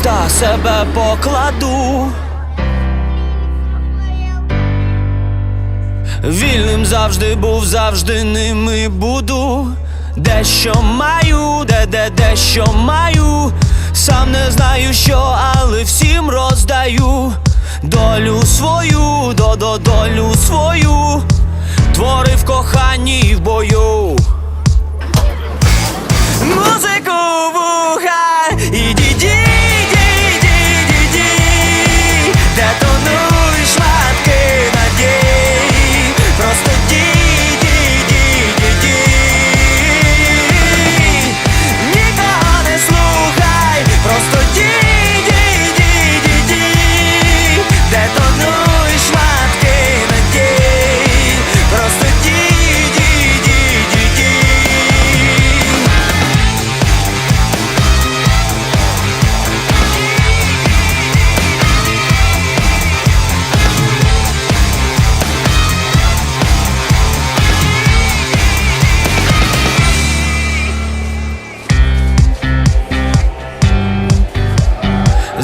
міста себе покладу. Вільним завжди був, завжди ними буду. Дещо маю, де де дещо маю. Сам не знаю що, але всім роздаю. Долю свою, до до долю свою. Твори в коханні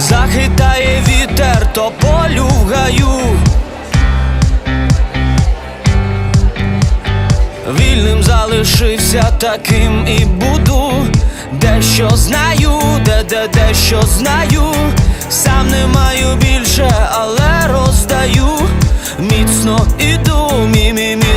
Захитає вітер тополю в гаю. Вільним залишився таким і буду. Дещо знаю, де де дещо знаю. Сам не маю більше, але роздаю. Міцно іду, мімі міцно стою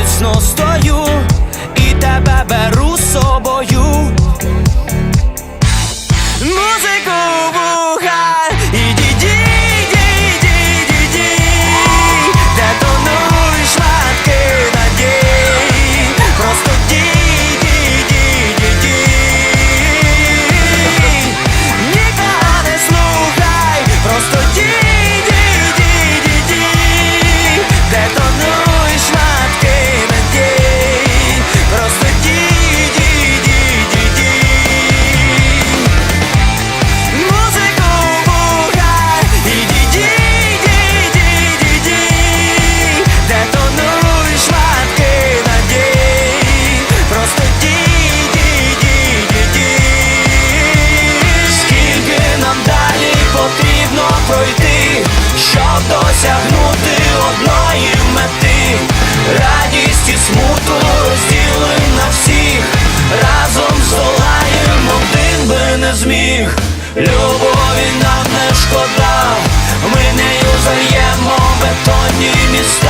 любові нам не шкода, ми нею зальємо бетонні міста.